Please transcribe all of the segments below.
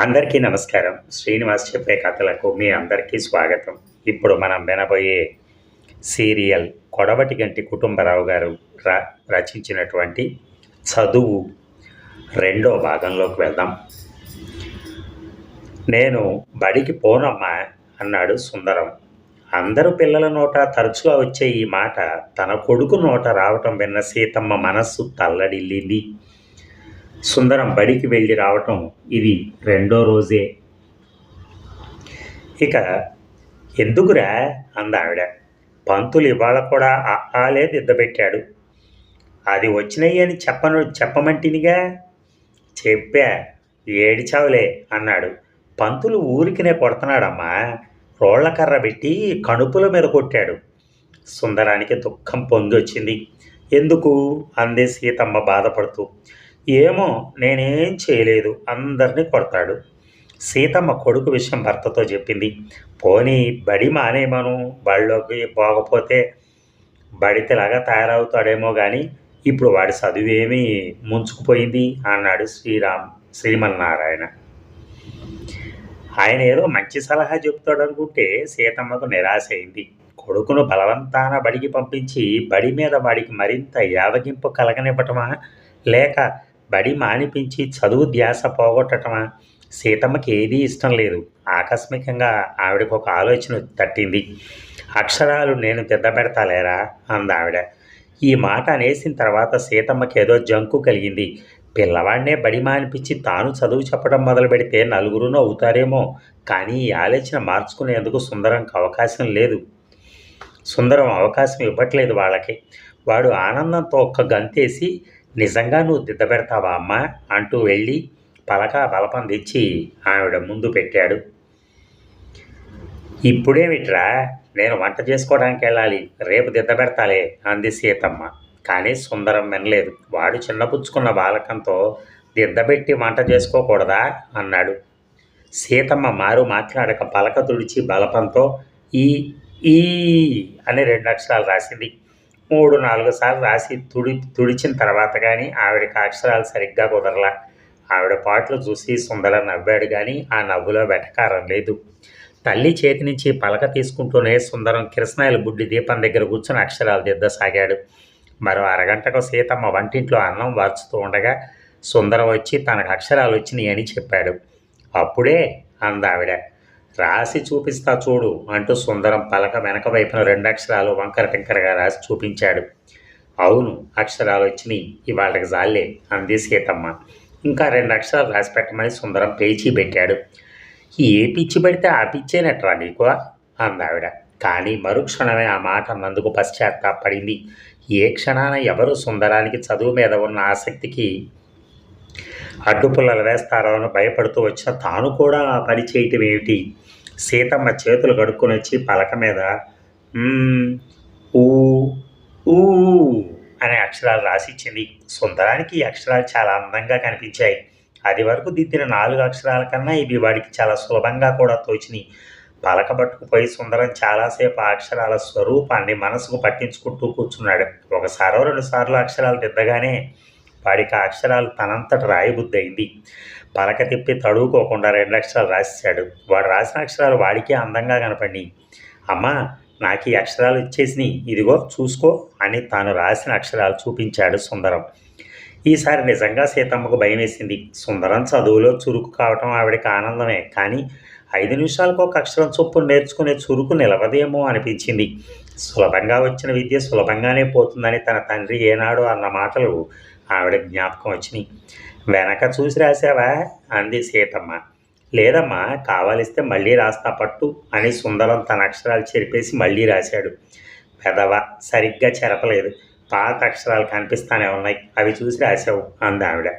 అందరికీ నమస్కారం. శ్రీనివాస్ చెప్పే కథలకు మీ అందరికీ స్వాగతం. ఇప్పుడు మనం వినబోయే సీరియల్ కొడవటి గంటి కుటుంబరావు గారు ర రచించినటువంటి చదువు రెండో భాగంలోకి వెళ్దాం. నేను బడికి పోనమ్మా అన్నాడు సుందరం. అందరు పిల్లల నోట తరచుగా వచ్చే ఈ మాట తన కొడుకు నోట రావటం విన్న సీతమ్మ మనస్సు తల్లడిల్లింది. సుందరం బడికి వెళ్ళి రావటం ఇది రెండో రోజే. ఇక ఎందుకురా? అందావిడ. పంతులు ఇవాళ కూడా ఆ ఆలే దిద్దబెట్టాడు. అది వచ్చినాయి అని చెప్పను చెప్పమంటినిగా? చెప్పా. ఏడిచావులే అన్నాడు. పంతులు ఊరికినే కొడుతున్నాడమ్మా. రోళ్ళ కర్ర పెట్టి కణుపుల మీద కొట్టాడు. సుందరానికి దుఃఖం పొందొచ్చింది. ఎందుకు? అంది సీతమ్మ బాధపడుతూ. ఏమో నేనేం చేయలేదు అందరినీ కొడతాడు. సీతమ్మ కొడుకు విషయం భర్తతో చెప్పింది. పోనీ బడి మానేమను బడిలోకి పోకపోతే బడితేలాగా తయారవుతాడేమో కానీ ఇప్పుడు వాడి చదువేమీ ముంచుకుపోయింది అన్నాడు శ్రీరామ్ శ్రీమన్నారాయణ. ఆయన ఏదో మంచి సలహా చెప్తాడు అనుకుంటే సీతమ్మకు నిరాశ అయింది. కొడుకును బలవంతాన బడికి పంపించి బడి మీద వాడికి మరింత యావగింపు కలగనివ్వటమా? లేక బడి మానిపించి చదువు ధ్యాస పోగొట్టటమా? సీతమ్మకి ఏదీ ఇష్టం లేదు. ఆకస్మికంగా ఆవిడకు ఒక ఆలోచన తట్టింది. అక్షరాలు నేను దిద్దబెడతాలేరా? అందావిడ. ఈ మాట అనేసిన తర్వాత సీతమ్మకి ఏదో జంకు కలిగింది. పిల్లవాడినే బడి మానిపించి తాను చదువు చెప్పడం మొదలు పెడితే నలుగురునో అవుతారేమో కానీ ఈ ఆలోచన మార్చుకునేందుకు సుందరంకి అవకాశం లేదు. సుందరం అవకాశం ఇవ్వట్లేదు వాళ్ళకి. వాడు ఆనందంతో ఒక్క గంతేసి నిజంగా నువ్వు దిద్దబెడతావా అమ్మా? అంటూ వెళ్ళి పలక బలపం తెచ్చి ఆవిడ ముందు పెట్టాడు. ఇప్పుడేమిట్రా? నేను వంట చేసుకోవడానికి వెళ్ళాలి. రేపు దిద్దబెడతాలే అంది సీతమ్మ. కానీ సుందరం వినలేదు. వాడు చిన్నపుచ్చుకున్న బాలకంతో దిద్దబెట్టి వంట చేసుకోకూడదా? అన్నాడు. సీతమ్మ మారు మాట్లాడక పలక తుడిచి బలపంతో ఈ ఈ అని రెండు అక్షరాలు రాసింది. మూడు నాలుగు సార్లు రాసి తుడి తుడిచిన తర్వాత కానీ ఆవిడకి అక్షరాలు సరిగ్గా కుదరలా. ఆవిడ పాటలు చూసి సుందర నవ్వాడు కానీ ఆ నవ్వులో వెటకారం లేదు. తల్లి చేతి నుంచి పలక తీసుకుంటూనే సుందరం కిరసనాయల బుడ్డి దీపం దగ్గర కూర్చొని అక్షరాలు దిద్దసాగాడు. మరో అరగంటకు సీతమ్మ వంటింట్లో అన్నం వార్చుతూ ఉండగా సుందరం వచ్చి తనకు అక్షరాలు వచ్చినాయి అని చెప్పాడు. అప్పుడే అందావిడ. రాసి చూపిస్తా చూడు అంటూ సుందరం పలక వెనక వైపున రెండు అక్షరాలు వంకర టింకరగా రాసి చూపించాడు. అవును అక్షరాలు వచ్చినాయి. ఇవాళకి జాలే అంది సీతమ్మ. ఇంకా రెండు అక్షరాలు రాసి పెట్టమని సుందరం పేచీ పెట్టాడు. ఏ పిచ్చి పెడితే ఆ పిచ్చేనట్రా నీకు? అందావిడ. కానీ మరుక్షణమే ఆ మాట అన్నందుకు పశ్చాత్తాపడింది. ఏ క్షణాన ఎవరు సుందరానికి చదువు మీద ఉన్న ఆసక్తికి అడ్డుపుల్లలు వేస్తారో అని భయపడుతూ వచ్చిన తాను కూడా ఆ పని చేయటం ఏమిటి? సీతమ్మ చేతులు కడుక్కొని వచ్చి పలక మీద ఊ ఊ అనే అక్షరాలు రాసిచ్చింది. సుందరానికి ఈ అక్షరాలు చాలా అందంగా కనిపించాయి. అది వరకు దిద్దిన నాలుగు అక్షరాల కన్నా ఇవి వాడికి చాలా సులభంగా కూడా తోచినాయి. పలక పట్టుకుపోయి సుందరం చాలాసేపు ఆ అక్షరాల స్వరూపాన్ని మనసుకు పట్టించుకుంటూ కూర్చున్నాడు. ఒకసారో రెండు సార్లు అక్షరాలు దిద్దగానే వాడికి ఆ అక్షరాలు తనంతట రాయబుద్ధి అయింది పలక తిప్పి తడువుకోకుండా రెండు అక్షరాలు రాసేశాడు. వాడు రాసిన అక్షరాలు వాడికే అందంగా కనపడి అమ్మా నాకు ఈ అక్షరాలు ఇచ్చేసినాయి. ఇదిగో చూసుకో అని తాను రాసిన అక్షరాలు చూపించాడు సుందరం. ఈసారి నిజంగా సీతమ్మకు భయం వేసింది సుందరం చదువులో చురుకు కావటం ఆవిడకి ఆనందమే. కానీ ఐదు నిమిషాలకు ఒక అక్షరం చొప్పున నేర్చుకునే చురుకు నిలవదేమో అనిపించింది. సులభంగా వచ్చిన విద్య సులభంగానే పోతుందని తన తండ్రి ఏనాడు అన్న మాటలు ఆవిడ జ్ఞాపకం వచ్చినాయి వెనక చూసి రాసావా? అంది సీతమ్మ. లేదమ్మా కావాలిస్తే మళ్ళీ రాస్తా పట్టు అని సుందరం తన అక్షరాలు చెరిపేసి మళ్ళీ రాశాడు. పెదవ సరిగ్గా చెరపలేదు. పాత అక్షరాలు కనిపిస్తానే ఉన్నాయి. అవి చూసి రాశావు అంది ఆవిడ.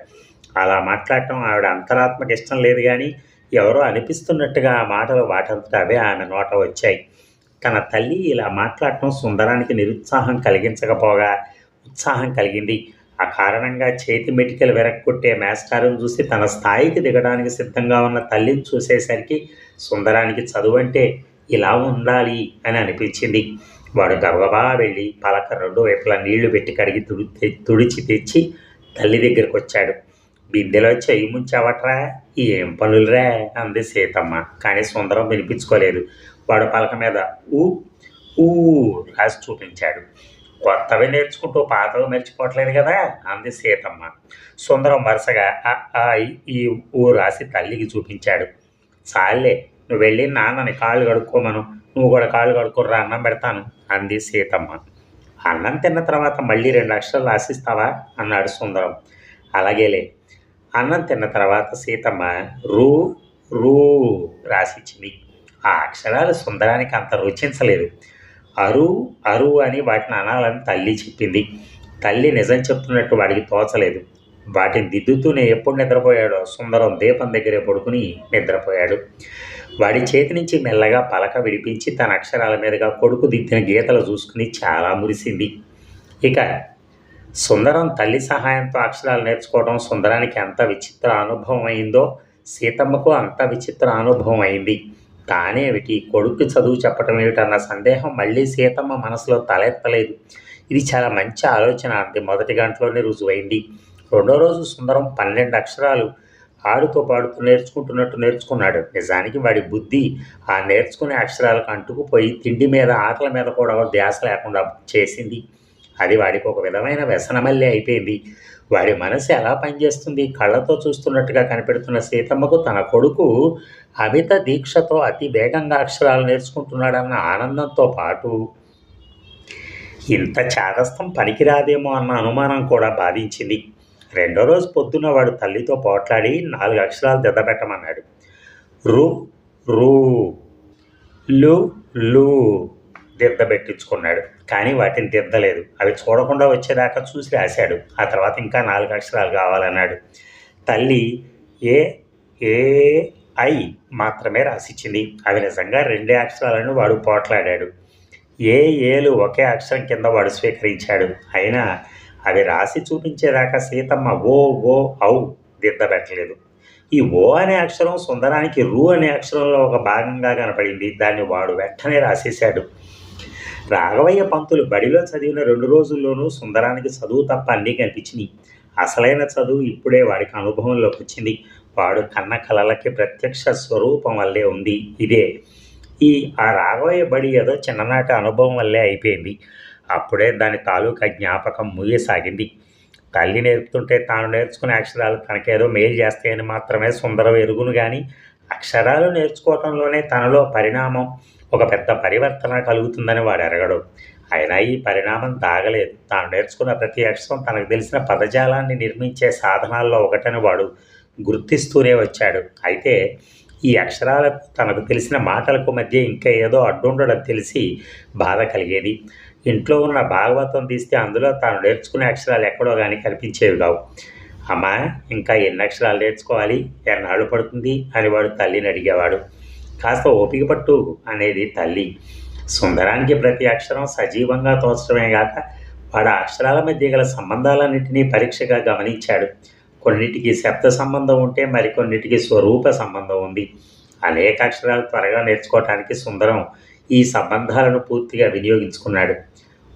అలా మాట్లాడటం ఆవిడ అంతరాత్మకి ఇష్టం లేదు కానీ ఎవరో అనిపిస్తున్నట్టుగా ఆ మాటలు వాటంతటా అవే ఆమె నోట వచ్చాయి. తన తల్లి ఇలా మాట్లాడటం సుందరానికి నిరుత్సాహం కలిగించకపోగా ఉత్సాహం కలిగింది. ఆ కారణంగా చేతి మెటికలు వెరక్కొట్టే మేస్టారును చూసి తన స్థాయికి దిగడానికి సిద్ధంగా ఉన్న తల్లిని చూసేసరికి సుందరానికి చదువు అంటే ఇలా ఉండాలి అని అనిపించింది. వాడు గబగబా వెళ్ళి పలక రెండు వైపులా నీళ్ళు పెట్టి కడిగి తుడి తుడిచి తెచ్చి తల్లి దగ్గరికి వచ్చాడు బిందెలో చెయ్యి ముంచావట్రా ఏం పనులురా అంది సీతమ్మ. కానీ సుందరం వినిపించుకోలేదు. వాడు పలక మీద ఊ ఊ రాసి చూపించాడు. కొత్తవి నేర్చుకుంటూ పాతవి మర్చిపోవట్లేదు కదా అంది సీతమ్మ. సుందరం వరుసగా ఆ, ఈ ఊరు రాసి తల్లికి చూపించాడు. చాలే నువ్వు వెళ్ళి నాన్నని కాళ్ళు కడుక్కోమను నువ్వు కూడా కాళ్ళు కడుక్కోర్రా అన్నం పెడతాను అంది సీతమ్మ. అన్నం తిన్న తర్వాత మళ్ళీ రెండు అక్షరాలు రాసిస్తావా? అన్నాడు సుందరం. అలాగేలే. అన్నం తిన్న తర్వాత సీతమ్మ రూ రూ రాసిచ్చింది. ఆ అక్షరాలు సుందరానికి అంత రుచించలేదు. అరు అరు అని వాటిని అనాలని తల్లి చెప్పింది. తల్లి నిజం చెప్తున్నట్టు వాడికి తోచలేదు. వాటిని దిద్దుతూనే ఎప్పుడు నిద్రపోయాడో సుందరం దీపం దగ్గరే పడుకుని నిద్రపోయాడు. వాడి చేతి నుంచి మెల్లగా పలక విడిపించి తన అక్షరాల మీదుగా కొడుకు దిద్దిన గీతలు చూసుకుని చాలా మురిసింది. ఇక సుందరం తల్లి సహాయంతో అక్షరాలు నేర్చుకోవడం సుందరానికి ఎంత విచిత్ర అనుభవం అయిందో సీతమ్మకు అంత విచిత్ర అనుభవం అయింది. తానేమిటి కొడుకు చదువు చెప్పటం ఏమిటన్న సందేహం మళ్ళీ సీతమ్మ మనసులో తలెత్తలేదు. ఇది చాలా మంచి ఆలోచన అంది. మొదటి గంటలోనే రుజువైంది. రెండో రోజు సుందరం పన్నెండు అక్షరాలు ఆడుతూ పాడుతూ నేర్చుకుంటున్నట్టు నేర్చుకున్నాడు. నిజానికి వాడి బుద్ధి ఆ నేర్చుకునే అక్షరాలకు అంటుకుపోయి తిండి మీద ఆటల మీద కూడా ధ్యాస లేకుండా చేసింది. అది వాడికి ఒక విధమైన వ్యసనమల్లే అయిపోయింది. వాడి మనసు ఎలా పనిచేస్తుంది? కళ్ళతో చూస్తున్నట్టుగా కనిపెడుతున్న సీతమ్మకు తన కొడుకు అమిత దీక్షతో అతి వేగంగా అక్షరాలు నేర్చుకుంటున్నాడన్న ఆనందంతో పాటు ఇంత చాదస్తం పనికిరాదేమో అన్న అనుమానం కూడా బాధించింది. రెండో రోజు పొద్దున్న వాడు తల్లితో పోట్లాడి నాలుగు అక్షరాలు దిద్దబెట్టమన్నాడు రు రు లు లు దిద్దబెట్టించుకున్నాడు. కానీ వాటిని దిద్దలేదు. అవి చూడకుండా వచ్చేదాకా చూసి రాశాడు. ఆ తర్వాత ఇంకా నాలుగు అక్షరాలు కావాలన్నాడు. తల్లి ఏ ఏ ఐ మాత్రమే రాసిచ్చింది. అవి నిజంగా రెండే అక్షరాలను వాడు పోట్లాడాడు. ఏ ఏలు ఒకే అక్షరం కింద వాడు స్వీకరించాడు. అయినా అవి రాసి చూపించేదాకా సీతమ్మ ఓ ఓ ఔ దిద్దబెట్టలేదు. ఈ ఓ అనే అక్షరం సుందరానికి రు అనే అక్షరంలో ఒక భాగంగా కనపడింది. దాన్ని వాడు వెంటనే రాసేశాడు. రాఘవయ్య పంతులు బడిలో చదివిన రెండు రోజుల్లోనూ సుందరానికి చదువు తప్ప అన్నీ కనిపించినాయి. అసలైన చదువు ఇప్పుడే వాడికి అనుభవంలోకి వచ్చింది. వాడు కన్న కలలకి ప్రత్యక్ష స్వరూపం వల్లే ఉంది. ఇదే. ఈ ఆ రాఘవయ్య బడి ఏదో చిన్ననాటి అనుభవం వల్లే అయిపోయింది. అప్పుడే దాని తాలూకా జ్ఞాపకం ముయ్యసాగింది. తల్లి నేర్పుతుంటే తాను నేర్చుకునే అక్షరాలు తనకేదో మేలు చేస్తాయని మాత్రమే సుందరం ఎరుగును కానీ అక్షరాలు నేర్చుకోవటంలోనే తనలో పరిణామం ఒక పెద్ద పరివర్తన కలుగుతుందని వాడు ఎరగడు అయినా ఈ పరిణామం దాగలేదు తాను నేర్చుకున్న ప్రతి అక్షరం తనకు తెలిసిన పదజాలాన్ని నిర్మించే సాధనాల్లో ఒకటని వాడు గుర్తిస్తూనే వచ్చాడు. అయితే ఈ అక్షరాలకు తనకు తెలిసిన మాటలకు మధ్య ఇంకా ఏదో అడ్డుండడం తెలిసి బాధ కలిగేది. ఇంట్లో ఉన్న భాగవతం తీస్తే అందులో తాను నేర్చుకునే అక్షరాలు ఎక్కడో కానీ కనిపించేవి కావు. అమ్మా ఇంకా ఎన్ని అక్షరాలు నేర్చుకోవాలి? ఎన్నాళ్ళు పడుతుంది? అని వాడు తల్లిని అడిగేవాడు. కాస్త ఓపిక పట్టు అనేది తల్లి. సుందరానికి ప్రతి అక్షరం సజీవంగా తోచడమే గాక వాడు అక్షరాల మధ్య గల సంబంధాలన్నింటినీ పరీక్షగా గమనించాడు. కొన్నిటికి శబ్ద సంబంధం ఉంటే మరికొన్నిటికి స్వరూప సంబంధం ఉంది. అనేక అక్షరాలు త్వరగా నేర్చుకోవటానికి సుందరం ఈ సంబంధాలను పూర్తిగా వినియోగించుకున్నాడు.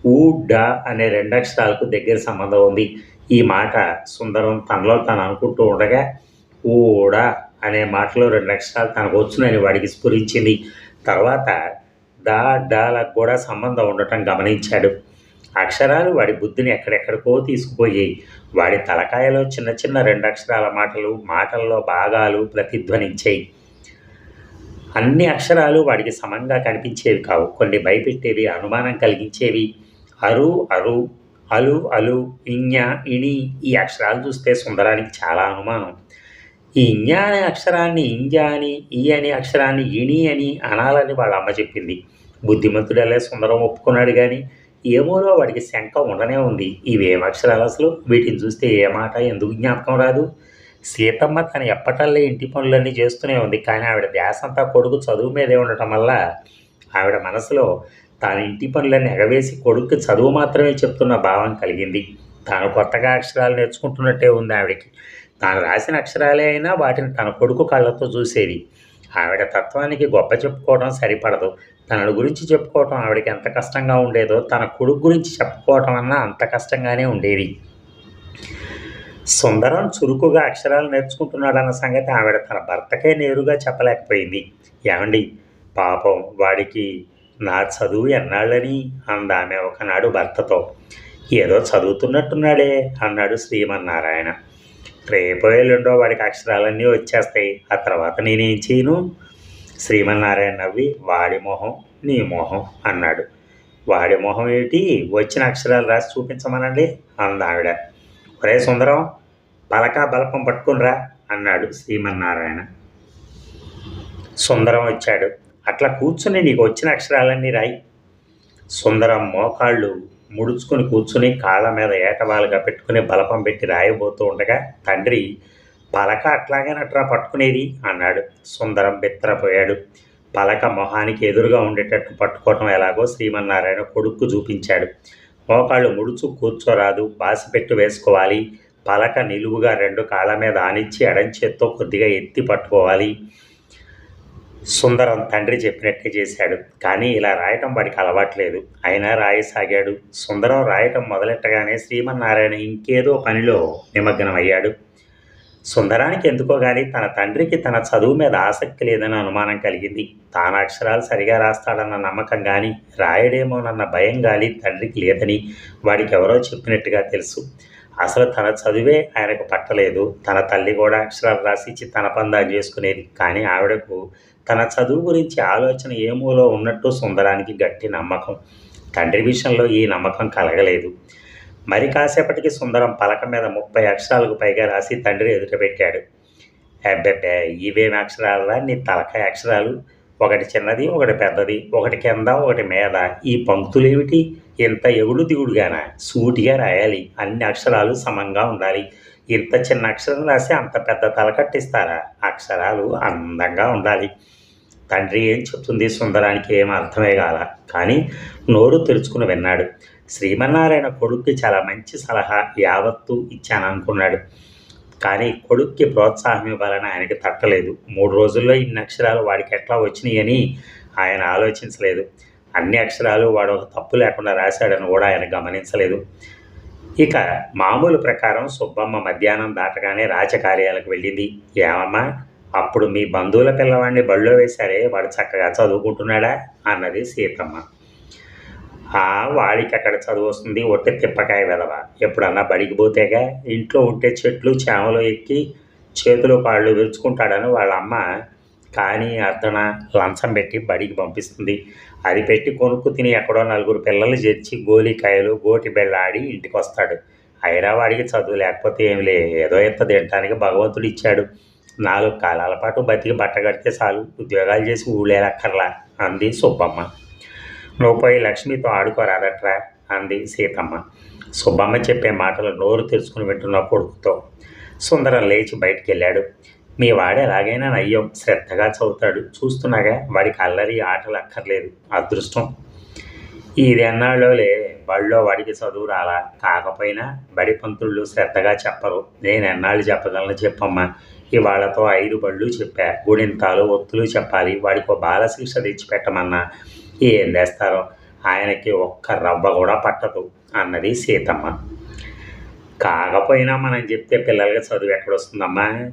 ఊ డ అనే రెండు అక్షరాలకు దగ్గర సంబంధం ఉంది. ఈ మాట సుందరం తనలో తాను అనుకుంటూ ఉండగా ఊడ అనే మాటలో రెండు అక్షరాలు తనకు వచ్చునని వాడికి స్ఫురించింది. తర్వాత దా డాలకు కూడా సంబంధం ఉండటం గమనించాడు. అక్షరాలు వాడి బుద్ధిని ఎక్కడెక్కడికో తీసుకుపోయాయి. వాడి తలకాయలో చిన్న చిన్న రెండు అక్షరాల మాటలు మాటల్లో భాగాలు ప్రతిధ్వనించాయి. అన్ని అక్షరాలు వాడికి సమంగా కనిపించేవి కావు. కొన్ని భయపెట్టేవి అనుమానం కలిగించేవి. అరు అరు అలు అలు ఇඤ ఇణి ఈ అక్షరాలు చూస్తే సుందరానికి చాలా అనుమానం. ఈ ఇඤ అనే అక్షరాన్ని ఇంజ అని ఈ అనే అక్షరాన్ని ఇణి అని అనాలని వాళ్ళ అమ్మ చెప్పింది. బుద్ధిమంతుడలే సుందరం ఒప్పుకున్నాడు కానీ ఏమోలో వాడికి శంక ఉండనే ఉంది. ఇవేం అక్షరాలు అసలు? వీటిని చూస్తే ఏ మాట ఎందుకు జ్ఞాపకం రాదు? సీతమ్మ తన ఎప్పటల్లే ఇంటి పనులన్నీ చేస్తూనే ఉంది. కానీ ఆవిడ ధ్యాస కొడుకు చదువు మీదే ఉండటం వల్ల ఆవిడ మనసులో తాను ఇంటి పనులన్నీ ఎగవేసి కొడుకు చదువు మాత్రమే చెప్తున్న భావం కలిగింది. తాను కొత్తగా అక్షరాలు నేర్చుకుంటున్నట్టే ఉంది ఆవిడకి. తాను రాసిన అక్షరాలే అయినా వాటిని తన కొడుకు కళ్ళతో చూసేది ఆవిడ తత్వానికి గొప్ప చెప్పుకోవడం సరిపడదు. తన గురించి చెప్పుకోవటం ఆవిడకి ఎంత కష్టంగా ఉండేదో తన కొడుకు గురించి చెప్పుకోవటం అన్నా అంత కష్టంగానే ఉండేది. సుందరం చురుకుగా అక్షరాలు నేర్చుకుంటున్నాడన్న సంగతి ఆవిడ తన భర్తకే నేరుగా చెప్పలేకపోయింది. ఏమండి? పాపం వాడికి నా చదువు ఎన్నాళ్ళని అందామె ఒకనాడు భర్తతో. ఏదో చదువుతున్నట్టున్నాడే అన్నాడు శ్రీమన్నారాయణ. రేపో ఎల్లుండో వాడికి అక్షరాలన్నీ వచ్చేస్తాయి. ఆ తర్వాత నేనేం చేయను? శ్రీమన్నారాయణ నవ్వి వాడి మొహం నీ మొహం అన్నాడు. వాడి మొహం ఏమిటి? వచ్చిన అక్షరాలు రాసి చూపించమనండి అందావిడ. ఒరే సుందరం పలక బలపం పట్టుకునిరా అన్నాడు శ్రీమన్నారాయణ. సుందరం వచ్చాడు. అట్లా కూర్చుని నీకు వచ్చిన అక్షరాలన్నీ రాయి. సుందరం మోకాళ్ళు ముడుచుకుని కూర్చుని కాళ్ళ మీద ఏటవాలుగా పెట్టుకుని బలపం పెట్టి రాయబోతూ ఉండగా తండ్రి పలక అట్లాగేనట్రా పట్టుకునేది? అన్నాడు. సుందరం బెత్తరపోయాడు పలక మొహానికి ఎదురుగా ఉండేటట్టు పట్టుకోవటం ఎలాగో శ్రీమన్నారాయణ కొడుక్కు చూపించాడు. మోకాళ్ళు ముడుచు కూర్చోరాదు బాసిపెట్టు వేసుకోవాలి. పలక నిలువుగా రెండు కాళ్ళ మీద ఆనిచ్చి ఎడంచేత్తో కొద్దిగా ఎత్తి పట్టుకోవాలి. సుందరం తండ్రి చెప్పినట్టే చేశాడు. కానీ ఇలా రాయటం వాడికి అలవాట్లేదు. అయినా రాయసాగాడు. సుందరం రాయటం మొదలెట్టగానే శ్రీమన్నారాయణ ఇంకేదో పనిలో నిమగ్నం అయ్యాడు సుందరానికి ఎందుకో కానీ తన తండ్రికి తన చదువు మీద ఆసక్తి లేదని అనుమానం కలిగింది. తాను అక్షరాలు సరిగా రాస్తాడన్న నమ్మకం కానీ రాయడేమోనన్న భయం కానీ తండ్రికి లేదని వాడికి ఎవరో చెప్పినట్టుగా తెలుసు. అసలు తన చదువే ఆయనకు పట్టలేదు. తన తల్లి కూడా అక్షరాలు రాసిచ్చి తన పందాలు చేసుకునేది. కానీ ఆవిడకు తన చదువు గురించి ఆలోచన ఏమూలో ఉన్నట్టు సుందరానికి గట్టి నమ్మకం. తండ్రి విషయంలో ఈ నమ్మకం కలగలేదు. మరి కాసేపటికి సుందరం పలక మీద ముప్పై అక్షరాలకు పైగా రాసి తండ్రి ఎదుటపెట్టాడు అబ్బెబ్బే ఇవేమి అక్షరాలరా? నీ తలకాయ అక్షరాలు. ఒకటి చిన్నది ఒకటి పెద్దది ఒకటి కింద ఒకటి మీద. ఈ పంక్తులు ఏమిటి? ఇంత ఎగుడు దిగుడుగానా? సూటిగా రాయాలి. అన్ని అక్షరాలు సమంగా ఉండాలి. ఇంత చిన్న అక్షరం రాసి అంత పెద్ద తలకట్టిస్తారా అక్షరాలు అందంగా ఉండాలి. తండ్రి ఏం చెప్తుంది సుందరానికి ఏం అర్థమే కాల. కానీ నోరు తెరుచుకుని విన్నాడు. శ్రీమన్నారాయణ కొడుక్కి చాలా మంచి సలహా యావత్తు ఇచ్చాను అనుకున్నాడు కానీ కొడుక్కి ప్రోత్సాహం ఇవ్వాలని ఆయనకి తట్టలేదు. మూడు రోజుల్లో ఇన్ని అక్షరాలు వాడికి ఎట్లా వచ్చినాయని ఆయన ఆలోచించలేదు. అన్ని అక్షరాలు వాడు ఒక తప్పు లేకుండా రాశాడని కూడా ఆయన గమనించలేదు. ఇక మామూలు ప్రకారం సుబ్బమ్మ మధ్యాహ్నం దాటగానే రాజకార్యాలకు వెళ్ళింది. ఏమమ్మా అప్పుడు మీ బంధువుల పిల్లవాడిని బళ్ళో వేశారే వాడు చక్కగా చదువుకుంటున్నాడా? అన్నది సీతమ్మ. ఆ వాడికి అక్కడ చదువు వస్తుంది? ఒట్టి తిప్పకాయ వెదవ ఎప్పుడన్నా బడికి పోతేగా ఇంట్లో ఉంటే చెట్లు చేమలు ఎక్కి చేతులు కాళ్ళు విరుచుకుంటాడని వాళ్ళ అమ్మ కానీ అర్ధన లంచం పెట్టి బడికి పంపిస్తుంది. అది పెట్టి కొనుక్కు తిని ఎక్కడో నలుగురు పిల్లలు చేర్చి గోలికాయలు గోటి బెళ్ళ ఆడి ఇంటికి వస్తాడు అయినా వాడికి చదువు లేకపోతే ఏమి లే ఏదో ఎంత తినటానికి భగవంతుడు ఇచ్చాడు. నాలుగు కాలాల పాటు బతికి బట్ట కడితే చాలు ఉద్యోగాలు చేసి ఊళ్ళేలక్కర్లా అంది సుబ్బమ్మ. నువ్వు పోయి లక్ష్మితో ఆడుకోరాదట్రా అంది సీతమ్మ. సుబ్బమ్మ చెప్పే మాటలు నోరు తెరుచుకుని వింటున్న కొడుకుతో. సుందరం లేచి బయటికి వెళ్ళాడు మీ వాడు ఎలాగైనా నయ్యం శ్రద్ధగా చదువుతాడు. చూస్తున్నాగా? వాడికి అల్లరి ఆటలు అక్కర్లేదు. అదృష్టం. ఇది ఎన్నాళ్ళోలే బడిలో వాడికి చదువు రాలా? కాకపోయినా బడి పంతుళ్ళు శ్రద్ధగా చెప్పరు. నేను ఎన్నాళ్ళు చెప్పగలను చెప్పమ్మా? ఇవాళతో ఐదు బళ్ళు చెప్పా. గుడింతాలు ఒత్తులు చెప్పాలి. వాడికి బాలశిక్ష తెచ్చిపెట్టమన్నా? ఏం చేస్తారో ఆయనకి ఒక్క రవ్వ కూడా పట్టదు అన్నది సీతమ్మ. కాకపోయినా మనం చెప్తే పిల్లలకి చదువు ఎక్కడొస్తుందమ్మా?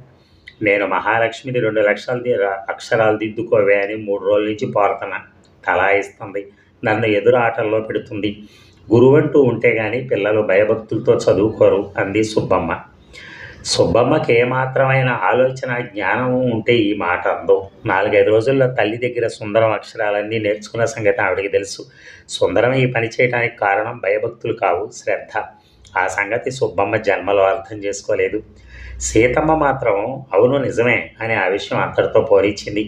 నేను మహాలక్ష్మిని రెండు లక్షలు అక్షరాలు దిద్దుకోవే అని మూడు రోజుల నుంచి పోరుతున్నా ఇస్తుంది. నన్ను ఎదురు ఆటల్లో పెడుతుంది. గురువంటూ ఉంటే కానీ పిల్లలు భయభక్తులతో చదువుకోరు అంది సుబ్బమ్మ. సుబ్బమ్మకి ఏమాత్రమైన ఆలోచన జ్ఞానం ఉంటే ఈ మాట అందో. నాలుగైదు రోజుల్లో తల్లి దగ్గర సుందరం అక్షరాలన్నీ నేర్చుకున్న సంగతి ఆవిడకి తెలుసు. సుందరం ఈ పని చేయడానికి కారణం భయభక్తులు కావు శ్రద్ధ. ఆ సంగతి సుబ్బమ్మ జన్మలో అర్థం చేసుకోలేదు. సీతమ్మ మాత్రం అవును నిజమే అని ఆ విషయం అంతటితో పోరించింది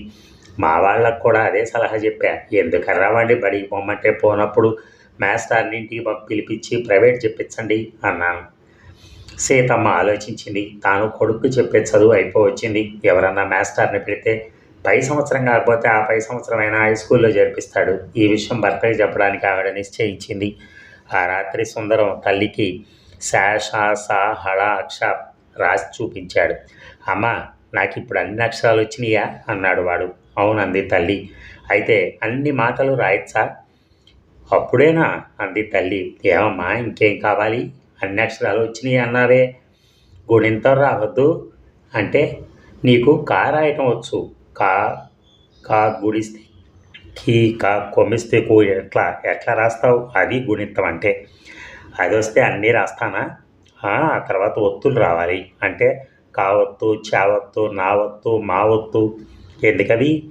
మా వాళ్ళకు కూడా అదే సలహా చెప్పా. ఎందుకర్రా వాడి బడికి పొమ్మంటే పోనప్పుడు మాస్టర్నింటికి పిలిపించి ప్రైవేట్ చెప్పించండి అన్నాను. సీతమ్మ ఆలోచించింది. తాను కొడుకు చెప్పే చదువు అయిపోవచ్చింది. ఎవరన్నా మాస్టర్ని పెడితే పై సంవత్సరం కాకపోతే ఆ పై సంవత్సరమైనా హై స్కూల్లో జరిపిస్తాడు. ఈ విషయం భర్తకి చెప్పడానికి ఆవిడ నిశ్చయించింది. ఆ రాత్రి సుందరం తల్లికి శాష సా హళ అక్ష రాసి చూపించాడు. అమ్మ నాకు ఇప్పుడు అన్ని అక్షరాలు వచ్చినాయా? అన్నాడు వాడు. అవునంది తల్లి. అయితే అన్ని మాటలు రాయచ్చా? అప్పుడేనా? అంది తల్లి. ఏమమ్మా ఇంకేం కావాలి? అన్ని అక్షరాలు వచ్చినాయి అన్నారే గుణింతం రావద్దు అంటే నీకు కా రాయటం వచ్చు. కా కా గుడిస్తే కీ కా కొమ్మిస్తే కూ ఎట్లా ఎట్లా రాస్తావు? అది గుణింతం అంటే. అది వస్తే అన్నీ రాస్తానా? ఆ తర్వాత ఒత్తులు రావాలి. అంటే కావత్తు చావత్తు నావత్తు మావత్తు ఎందుకవి?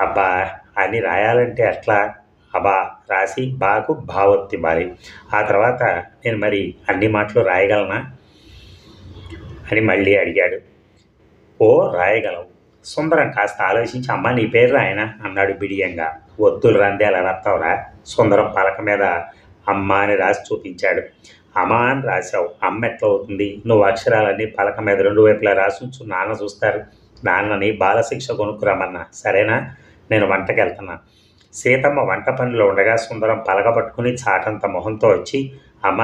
అబ్బా అని రాయాలంటే ఎట్లా అబ్బా రాసి బాకు భావత్తు ఇవ్వాలి. ఆ తర్వాత నేను మరి అన్ని మాటలు రాయగలనా? అని మళ్ళీ అడిగాడు. ఓ రాయగలవు. సుందరం కాస్త ఆలోచించి అమ్మ నీ పేరు రాయన? అన్నాడు బిడియంగా. ఒత్తులు రందే అలా రత్తవరా సుందరం పలక మీద అమ్మ అని రాసి చూపించాడు. అమ్మ అని రాశావు. అమ్మ ఎట్లా అవుతుంది నువ్వు అక్షరాలన్నీ పలక మీద రెండు వైపులా రాసి ఉంచు. నాన్న చూస్తారు. నాన్నని బాలశిక్ష కొనుక్కురామన్నా సరేనా? నేను వంటకి వెళ్తున్నా సీతమ్మ వంట పనిలో ఉండగా సుందరం పలక పట్టుకుని చాటంత మొహంతో వచ్చి అమ్మ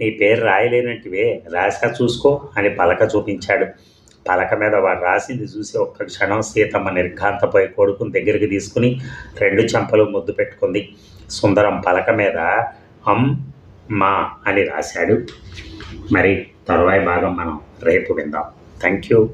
నీ పేరు రాయలేనట్టువే. రాసా చూసుకో అని పలక చూపించాడు. పలక మీద వాడు రాసింది చూసి ఒక్క క్షణం సీతమ్మ నిర్ఘాంతపోయి కొడుకుని దగ్గరికి తీసుకుని రెండు చెంపలు ముద్దు పెట్టుకుంది. సుందరం పలక మీద అమ్ మా అని రాశాడు. మరి తరువాయి భాగం మనం రేపు విందాం. Thank you